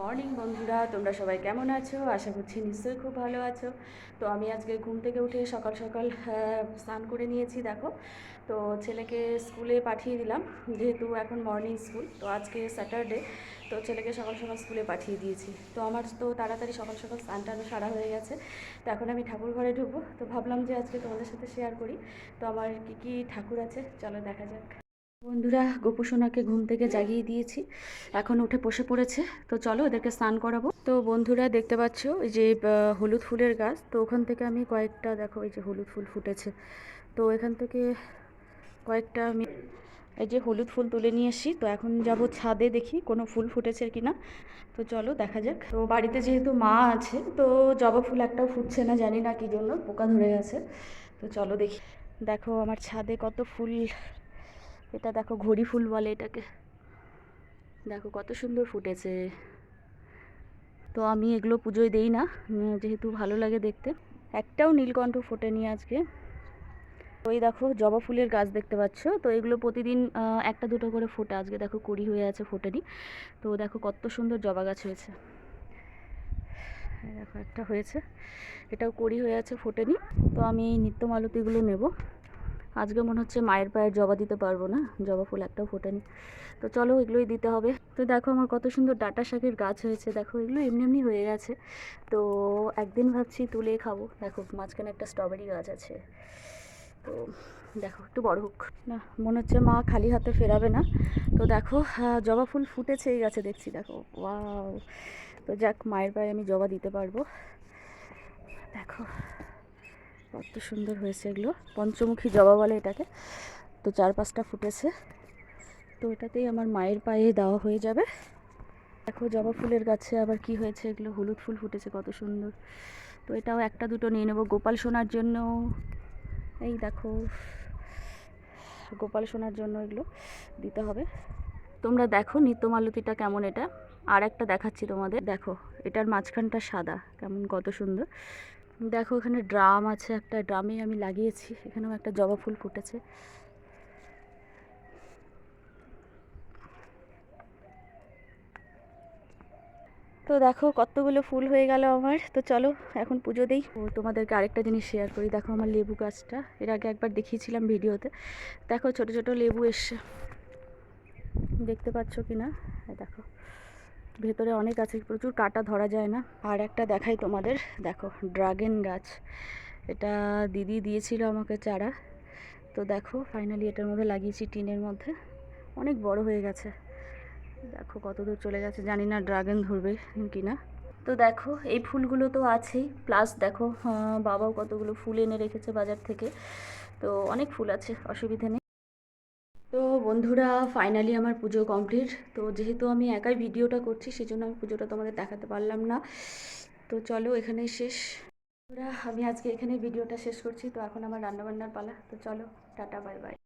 Morning বন্ধুরা, তোমরা সবাই কেমন আছো? আশা করছি নিশ্চয়ই খুব ভালো আছো। তো আমি আজকে ঘুম থেকে উঠে সকাল সকাল স্নান করে নিয়েছি, দেখো। তো ছেলেকে স্কুলে পাঠিয়ে দিলাম, যেহেতু এখন মর্নিং স্কুল, তো আজকে স্যাটারডে, তো ছেলেকে সকাল সকাল স্কুলে পাঠিয়ে দিয়েছি। তো আমার তো তাড়াতাড়ি সকাল সকাল স্নান টান সারা হয়ে গেছে, তো এখন আমি ঠাকুর ঘরে ঢুকবো। তো ভাবলাম যে আজকে তোমাদের সাথে শেয়ার করি। তো আমার কী কী ঠাকুর আছে? চলো দেখা যাক। বন্ধুরা, গোপুসোনাকে ঘুম থেকে জাগিয়ে দিয়েছি। এখন উঠে বসে পড়েছে। তো চলো এদেরকে স্নান করাবো। তো বন্ধুরা, দেখতে পাচ্ছ এই যে হলুদ ফুলের গাছ। তো ওখান থেকে আমি কয়েকটা, দেখো এই যে হলুদ ফুল ফুটেছে। তো এখান থেকে কয়েকটা আমি এই যে হলুদ ফুল তুলে নিয়ে এসি তো এখন যাব ছাদে দেখি কোনো ফুল ফুটেছে কি না তো চলো দেখা যাক। তো বাড়িতে যেহেতু মা আছে, তো জবা ফুল একটাও ফুটছে না, জানি না কি জন্য, পোকা ধরে গেছে তো চলো দেখি। দেখো আমার ছাদে কত ফুল এটা দেখো ঘড়ি ফুল বলে এটাকে। দেখো কত সুন্দর ফুটেছে। তো আমি এগুলো পুজোয় দেই না যেহেতু ভালো লাগে দেখতে। একটাও নীলকণ্ঠ ফোটেনি আজকে। ওই দেখো জবা ফুলের গাছ দেখতে পাচ্ছ। তো এগুলো প্রতিদিন একটা দুটো করে ফোটে। আজকে দেখো কুড়ি হয়ে আছে ফোটেনি। তো দেখো কত সুন্দর জবা গাছ হয়েছে। এই দেখো একটা হয়েছে। এটাও কড়ি হয়ে আছে ফোটেনি। তো আমি এই নিত্য মালতীগুলো নেব। আজকে মনে হচ্ছে মায়ের পায়ের জবা দিতে পারব না, জবা ফুল একটাও ফোটেনি। তো চলো এগুলোই দিতে হবে। তো দেখো আমার কত সুন্দর ডাটা শাকের গাছ হয়েছে, দেখো এগুলো এমনি এমনি হয়ে গেছে। তো একদিন ভাবছি তুলে খাব। দেখো মাঝখানে একটা স্ট্রবেরি গাছ আছে। তো দেখো একটু বড় হোক। না, মনে হচ্ছে মা খালি হাতে ফেরাবে না। তো দেখো জবা ফুল ফুটেছে এই গাছে দেখছি, দেখো, ওয়াও। তো যাক, মায়ের পায়ে আমি জবা দিতে পারব। দেখো। কত সুন্দর হয়েছে এগুলো। পঞ্চমুখী জবা বলে এটাকে। তো চার পাঁচটা ফুটেছে। তো এটাতেই আমার মায়ের পায়ে দেওয়া হয়ে যাবে। দেখো জবা ফুলের গাছে আবার কি হয়েছে? এগুলো হলুদ ফুল ফুটেছে, কত সুন্দর। তো এটাও একটা দুটো নিয়ে নেব। গোপাল সোনার জন্য এই দেখো, গোপাল সোনার জন্য এগুলো দিতে হবে। তোমরা দেখো নিত্যমালতিটা কেমন এটা। আর একটা দেখাচ্ছি তোমাদের। দেখো, এটার মাঝখানটা সাদা, কেমন কত সুন্দর। দেখো এখানে ড্রাম আছে, একটা ড্রামে আমি লাগিয়েছি, এখানেও একটা জবা ফুল ফুটেছে। তো দেখো কতগুলো ফুল হয়ে গেল আমার, তো চলো এখন পুজো দিই। ও তোমাদেরকে আরেকটা জিনিস শেয়ার করি, দেখো আমার লেবু গাছটা, এর আগে একবার দেখিয়েছিলাম ভিডিওতে। দেখো ছোট ছোট লেবু এসছে, দেখতে পাচ্ছ কি না দেখো। ভেতরে অনেক আছে, প্রচুর কাটা ধরা যায় না। আর একটা দেখাই তোমাদের। দেখো, ড্রাগন গাছ। এটা দিদি দিয়েছিল আমাকে চারা। তো দেখো ফাইনালি এটার মধ্যে লাগিয়েছি টিনের মধ্যে। অনেক বড় হয়ে গেছে। দেখো কত দূর চলে গেছে, জানি না ড্রাগন ধরবে কি না তো দেখো, এই ফুলগুলো তো আছেই। প্লাস দেখো বাবাও কতগুলো ফুল এনে রেখেছে বাজার থেকে। তো অনেক ফুল আছে, অসুবিধে নেই। বন্ধুরা ফাইনালি আমার পুজো কমপ্লিট তো যেহেতু আমি একাই ভিডিওটা করছি সেই জন্য আমি পুজোটা তোমাদের দেখাতে পারলাম না। তো চলো এখানেই শেষ। আমি আজকে এখানে ভিডিওটা শেষ করছি। তো এখন আমার রান্নাবান্নার পালা। তো চলো, টাটা বাই বাই